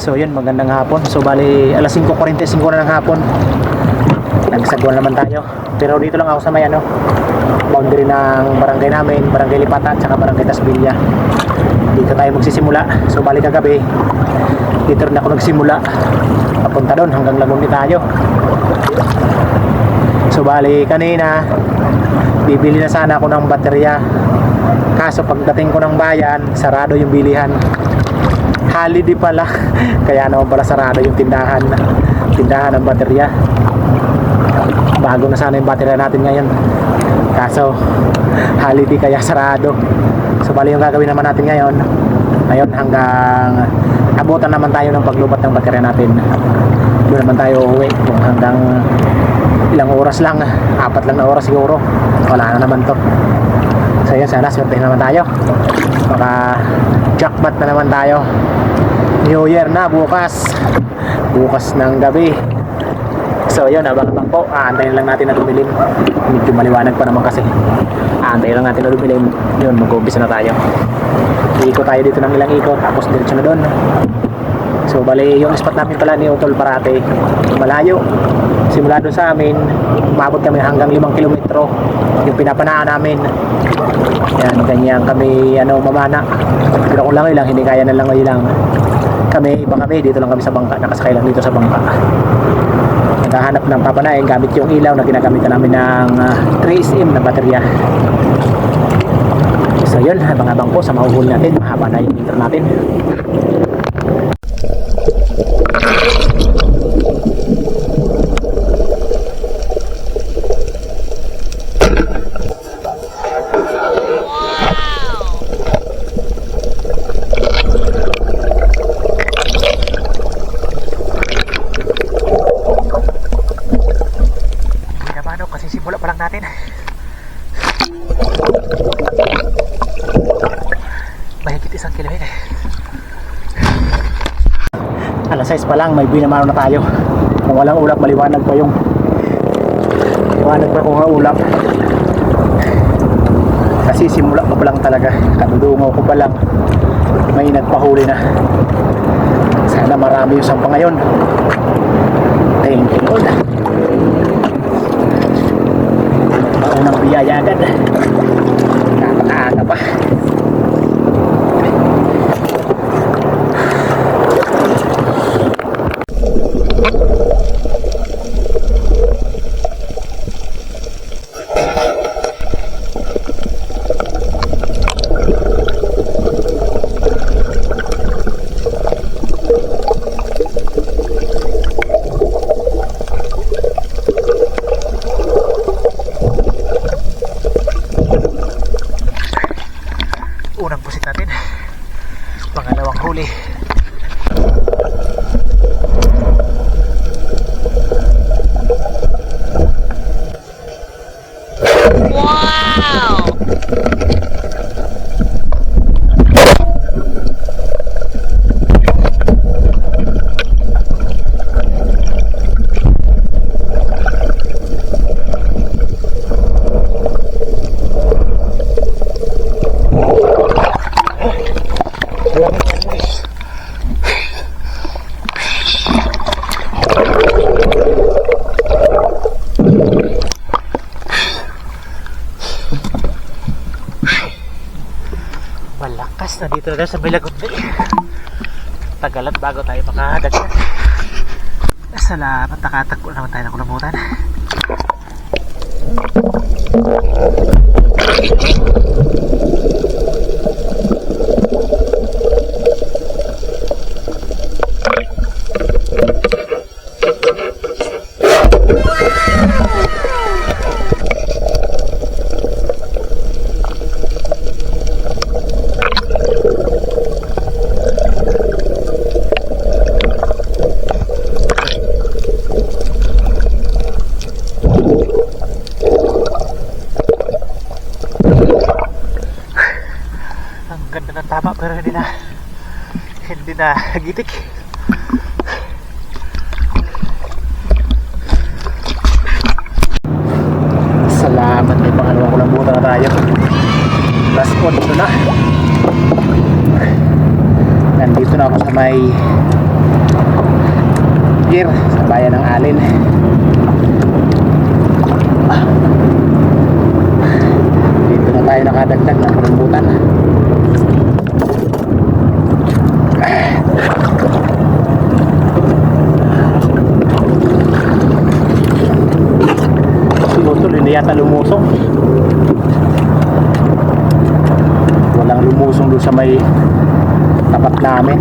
So yun, magandang hapon. So bali, alas 5.45 na ng hapon. Nagsagwan naman tayo. Pero dito lang ako sa may ano, boundary ng barangay namin, barangay Lipatan, tsaka barangay Tasbilya. Dito tayo magsisimula. So bali kagabi, dito rin ako nagsimula. Papunta doon hanggang Laguni tayo. So bali kanina, bibili na sana ako ng baterya. Kaso pagdating ko ng bayan, sarado yung bilihan. Holiday pala. Kaya naman pala sarado yung tindahan. Tindahan ng baterya. Bago na sana yung baterya natin ngayon. Kaso, holiday kaya sarado. So bali yung gagawin naman natin ngayon. Ngayon hanggang abutan naman tayo ng paglubat ng baterya natin. Doon naman tayo uuwi kung hanggang ilang oras lang. Apat lang na oras siguro. Wala na naman to. So yun, sana swertehin naman tayo. Baka jackpot na naman tayo. New Year na bukas. Bukas ng gabi. So yun, abang-abang po. Aantayin lang natin na dumilim. Medyo maliwanag pa naman kasi. Aantayin lang natin na dumilim. Yun, mag-umpisa na tayo. Iikot tayo dito ng ilang ikot. Tapos diretso na doon. So bali, yung spot namin pala ni Utol Parate, malayo. Simula doon sa amin, umabot kami hanggang 5 kilometro. Yung pinapanaan namin. Yan, ganyan kami ano mamana. Pero kung langoy lang, hindi kaya na langoy lang. Kami, iba kami, dito lang kami sa bangka, nakasakay lang dito sa bangka. Naghahanap ng papanain gamit yung ilaw na ginagamit namin ng uh, 3SM na baterya. So yun, habang-habang po sa mahuhuli natin, mahaba na yung intro natin. Hindi naman ano, kasi simula pa lang natin. Mahigit isang kilometer. Alas 6 pa lang, may binamano na tayo. Kung walang ulap, maliwanag pa yung maliwanag pa kung ulap. Kasi simula ko pa lang talaga. Kadudungaw ko pa lang. May nagpahuli na. Sana marami yung sampa ngayon. Thank you Lord. Maunang biyaya agad. Napakaaga pa. Unang pusit natin. Pangalawang huli. Malakas na dito na sa Milagundi. Tagalan bago tayo makadagat. Salamat, nakatagpo naman tayo ng kulamutan. Ang ganda ng tama pero hindi na hindi na gitik. Salamat may pangalawang kulambutan na tayo. Last one ito na. Nandito na ako sa may gear sa bayan ng Alin dito na tayo nakadagdag ng kalambutan Sinutol, hindi yata lumusong walang lumusong doon sa may tapat namin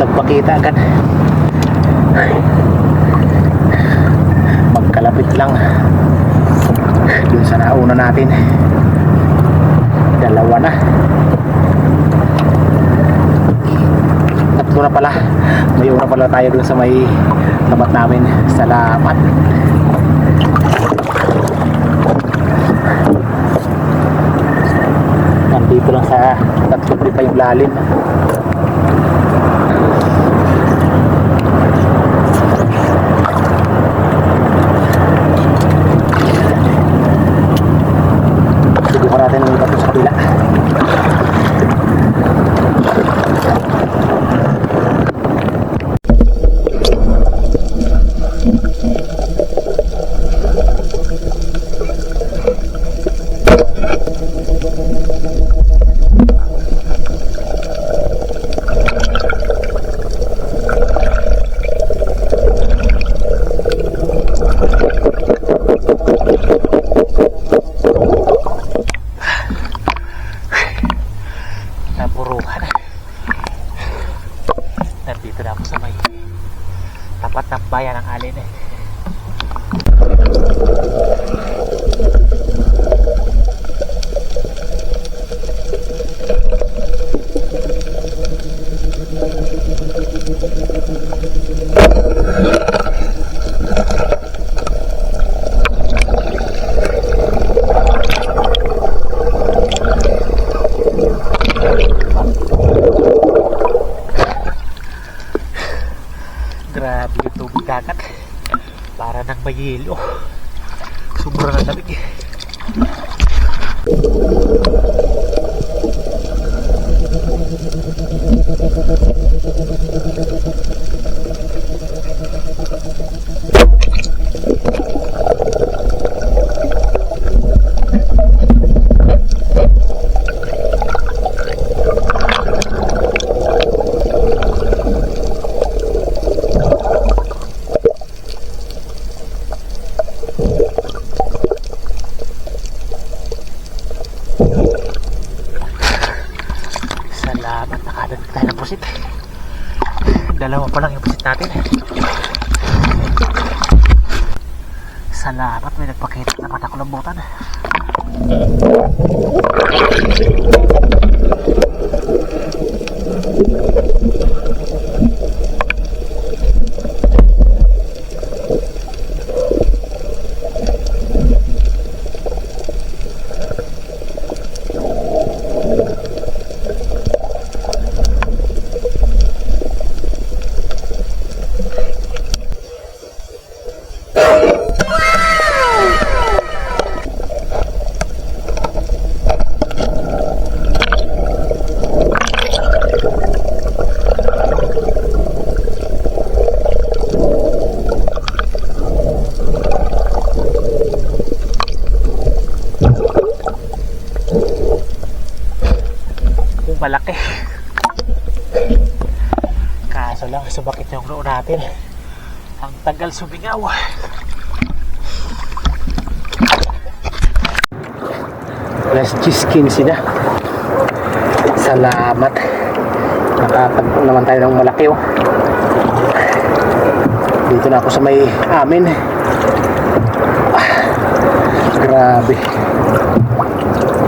nagpakita agad magkalapit lang. Dun sa nauna natin. Dalawa na. Tatlo na pala. May una pala tayo dun sa may tamat namin. Salamat. Nandito lang sa tatlo pa yung lalim Dagat para nang may yelo. Sobrang ang lamig eh Salamat, nakadanig tayo ng pusit. Dalawa pa lang yung pusit natin. Salamat, may nagpakita na mata ko lambutan. Yung malaki. Kaso lang, sumakit yung noo natin. Tagal sumingaw. Alas 10.15 na. Salamat. Nakatagpo naman tayo ng malaki oh. Dito na ako sa may amin. Ah, grabe.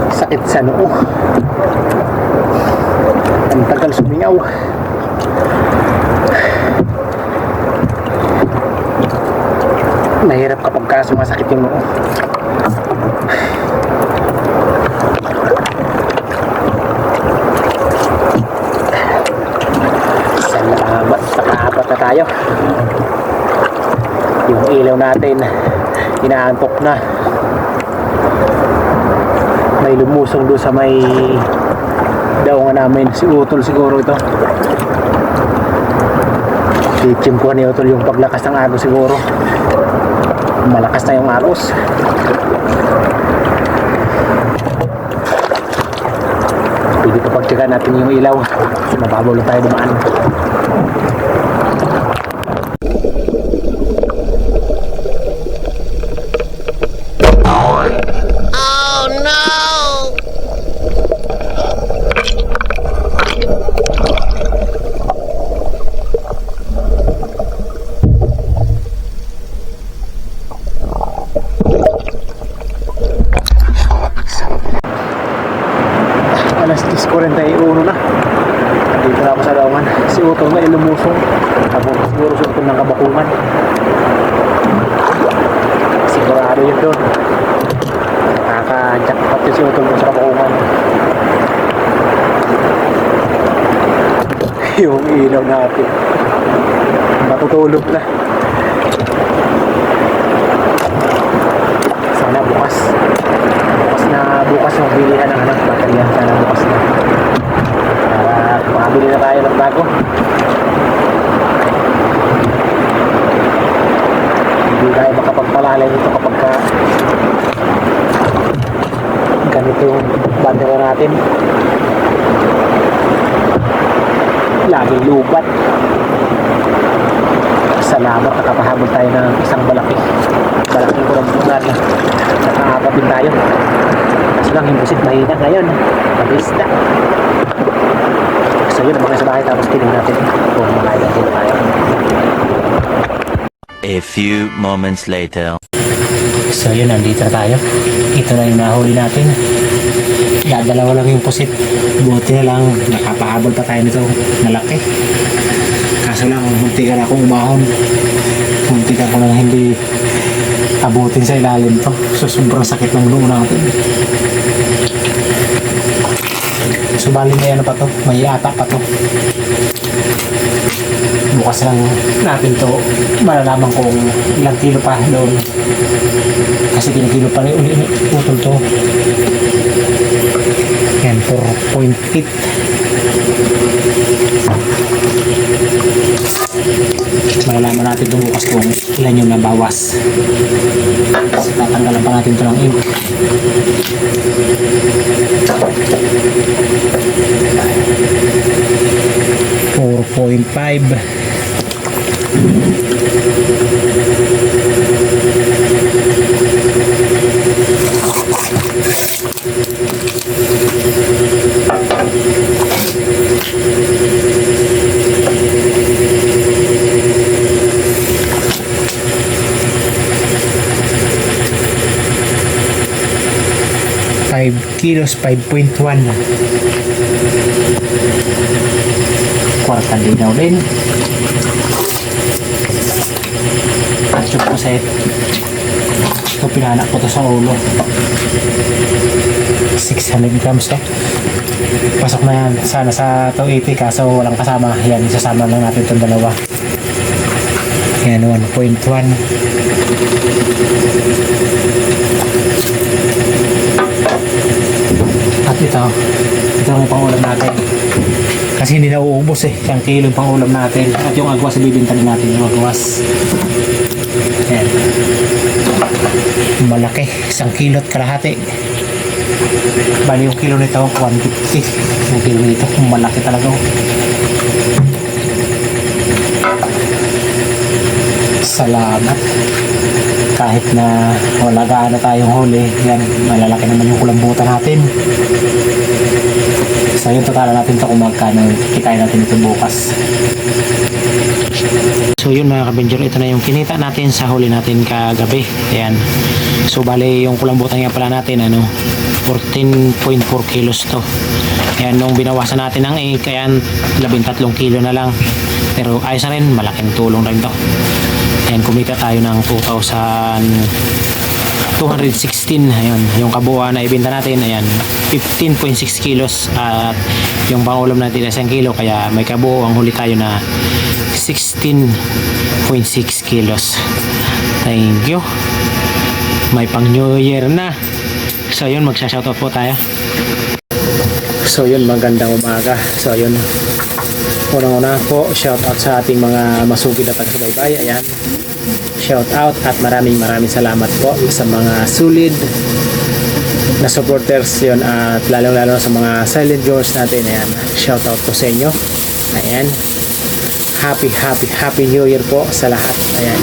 Sakit sa noo. Ang tagal sumingaw. Mahirap kapag ka sumasakit yung noo. Salamat. Nakaapat na tayo. Yung ilaw natin, inaantok na. May lumusong doon sa may daungan namin. Si Utol siguro ito. Ko ni Utol yung paglakas ng agos siguro. Malakas na yung agos. Pwede pa pagtsaga natin yung ilaw. Mababaw lang tayo dumaan. alas 10.41 na dito na ako sa daungan si Utol na ilumusong tapos siguro sa Utol ng kabakungan sigurado yun doon nakaka-jackpot yun si Utol doon sa kabakungan yung ilaw natin. Matutulog na. Sana bukas. Bukas na bukas yung bilihan ng anak baterya sana bukas na. Para makabili na tayo ng bago. Hindi tayo makapagpalalay nito kapag ka ganito yung bandera natin laging lubat. Salamat nakapahabol tayo ng isang malaki. Malaking kulambunan na. Nakaapat din tayo. Kaso lang yung busit mahina. Ngayon mabista. So yun mga sa bahay. Tapos tinig natin kung malayo din tayo. A few moments later. so yun nandito na tayo. Ito na yung nahuli natin dadalawa lang yung pusit. Buti na lang nakapahabol pa tayo nito. Malaki. Kaso lang munti ka na akong umahon. Munti ka ko lang hindi abutin sa ilalim to. So sobrang sakit ng noo natin. So bali may ano pa to? May ata pa to. Bukas lang natin to. Malalaman kung ilang kilo pa doon. Kasi kinikilo pa rin uli utol to 4.8 malalaman natin ito bukas kung ilan yung nabawas. Kasi tatanggalan pa natin ito ng ink. Point five. Kilos, 5.1 kwarta linaw din. At yung puset ito pinanak ko to sa ulo. 600 grams to. Pasok na yan. Sana sa 280 kaso walang kasama. Yan isasama lang natin itong dalawa. Yan 1.1 at ito ito ang pangulam natin. Kasi hindi na uubos eh yung kilo yung pangulam natin. At yung agwas bibinta din natin yung agwas. Yan malaki isang kilot kalahati. Bali yung kilo nito 150 yung kilo nito malaki talaga. Salamat kahit na wala gaano tayong huli yan malalaki naman yung kulambutan natin so yung total natin to kung magkano kitain natin ito bukas So yun mga kabinjor, ito na yung kinita natin sa huli natin kagabi. Ayan. So bali yung kulambutan nga pala natin ano 14.4 kilos to. Ayan nung binawasan natin ng 8 kaya 13 kilo na lang. Pero ayos na rin, malaking tulong rin to. Ayan kumita tayo ng 2,000 216 ayun yung kabuuan na ibenta natin ayan 15.6 kilos. At yung pangulam natin ay 1 kilo kaya may kabuo ang huli tayo na 16.6 kilos. Thank you. May pang new year na. So yun magsha-shoutout po tayo. So yun magandang umaga. So yun. Unang-una po shoutout sa ating mga masugid at taga-subaybay ayan shout out at maraming maraming salamat po sa mga solid na supporters yun at lalong lalo sa mga silent viewers natin. Ayan shout out po sa inyo. Ayan. Happy happy happy new year po sa lahat. Ayan.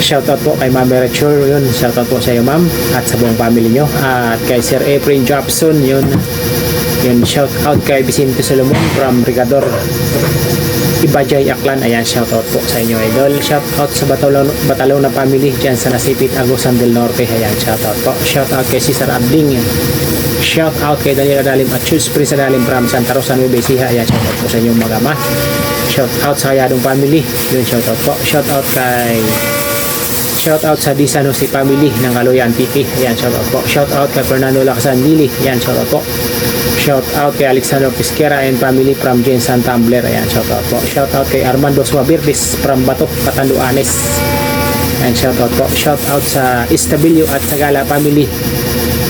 Shout out po kay Ma'am Rachel yun. Shout out po sa iyo ma'am at sa buong family nyo. At kay Sir Efrain Jobson yun. Yun shout out kay Vicente Solomon from Rigador Ibajay Aklan, ayan, shoutout po sa inyo idol. Shoutout sa Batalon, Batalon na family dyan sa Nasipit, Agusan del Norte, ayan, shoutout po. Shoutout kay Cesar Abding, shoutout kay Daniel Adalim at Chus Prince Adalim from Santa Rosa, Nueva Ecija, ayan, shoutout po sa inyong mga ama. Shoutout sa Hayadong family, yun, shoutout po. Shoutout kay Shoutout sa Disano si family ng Kaloyan TV. Ayan, shoutout po. Shoutout kay Fernando Lacsan Lili. Ayan, shoutout po. Shoutout kay Alexander Pisquera and family from Jensan Tumbler. Ayan, shoutout po. Shoutout kay Armando Suavirdes from Batok, Patanduanes. Ayan, shoutout po. Shoutout sa Istabilio at Sagala family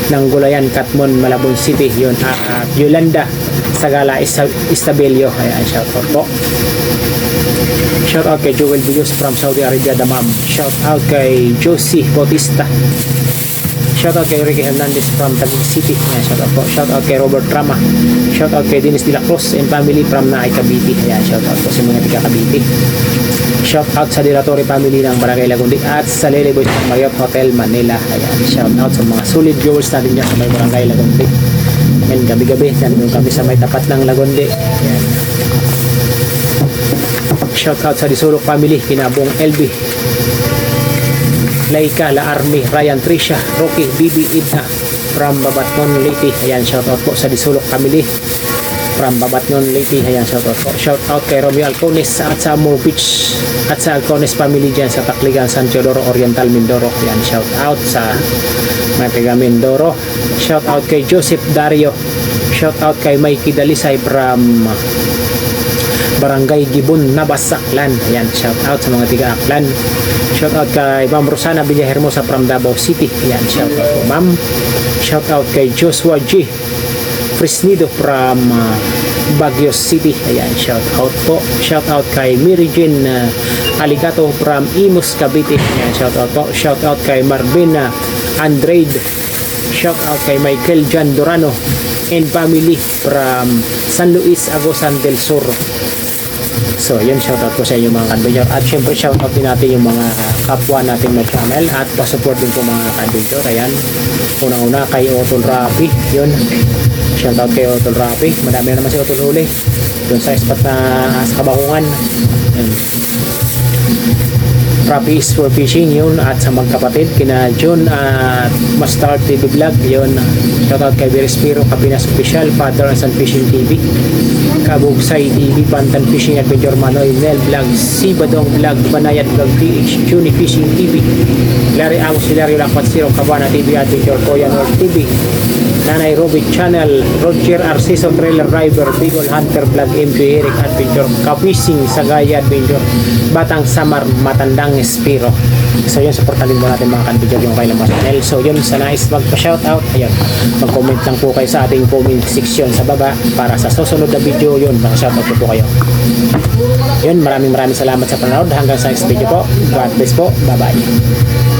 ng Gulayan, Katmon, Malabon City. Yun, at Yolanda, Sagala, Istabilio. Ayan, shoutout po. Shout out kay Joel Villos from Saudi Arabia, Damam. Shout out kay Josie Bautista. Shout out kay Ricky Hernandez from Taguig City. Ayan, shout out po. Shout out kay Robert Trama. Shout out kay Dennis De Cruz and family from Naay Cavite. Ayan, shout out po sa mga tiga Cavite. Shout out sa Dilatori family ng Barangay Lagundi at sa Lele Boys ng Marriott Hotel Manila. Ayan, shout out sa mga solid viewers natin dyan sa may Barangay Lagundi. Ayan, gabi-gabi, nandun kami sa may tapat ng Lagundi. Ayan. Shout out sa Disulok family, kinabong LB. Laika, La Army, Ryan Trisha, Rocky, Bibi, Ida, from Babatnon, Leyte. Ayan, shout out po sa Disulok family. From Babatnon, Leyte. Ayan, shout out po. Shout out kay Romeo Alcones at sa Moore Beach at sa Alcones family dyan sa Takligan, San Teodoro, Oriental, Mindoro. Ayan, shout out sa mga taga Mindoro. Shout out kay Joseph Dario. Shout out kay Mikey Dalisay from Barangay Gibon, Nabas, Aklan. Ayan, shout out sa mga tiga Aklan. Shout out kay Ma'am Rosana Villahermosa from Davao City. Ayan, shout out po ma'am. Shout out kay Joshua G. Fresnido from uh, Baguio City. Ayan, shout out po. Shout out kay Mary Jane uh, Aligato from Imus, Cavite. Ayan, shout out po. Shout out kay Marvin uh, Andrade. Shout out kay Michael Jan Durano and family from San Luis, Agosan del Sur. So, yun, shoutout ko sa inyo mga kanbidyor. At syempre, shoutout din natin yung mga kapwa natin na channel at pasupport din po mga kanbidyor. Ayan, unang-una kay Otol Rapi. Yun, shoutout kay Otol Rapi. Madami na naman si Otol huli. Doon sa spot na sa Kabakungan. Ayan. Is for fishing yun at sa magkapatid kina John at Mustard TV Vlog yun. Shoutout kay Verispiro Kapinas Official Father and Son Fishing TV Kabugsay TV Pantan Fishing Adventure Manoy Nel Vlog Sibadong Vlog Banayat Vlog PH Juni Fishing TV Larry Amos Hilario Lakpat Zero Cabana TV Adventure Koya North TV Nanay Robit Channel Roger Arciso Trailer Driver Bigol Hunter Vlog MJ Eric Adventure Kapising Sagaya Adventure Batang Samar Matandang Espiro. So yun supportan din mo natin mga kanbidyo yung kailang mga channel. So yun sa nais magpa-shoutout ayun mag-comment lang po kayo sa ating comment section sa baba para sa susunod na video yun mag-shoutout po, po kayo. Yun maraming maraming salamat sa panonood. Hanggang sa next video po. God bless po. Bye bye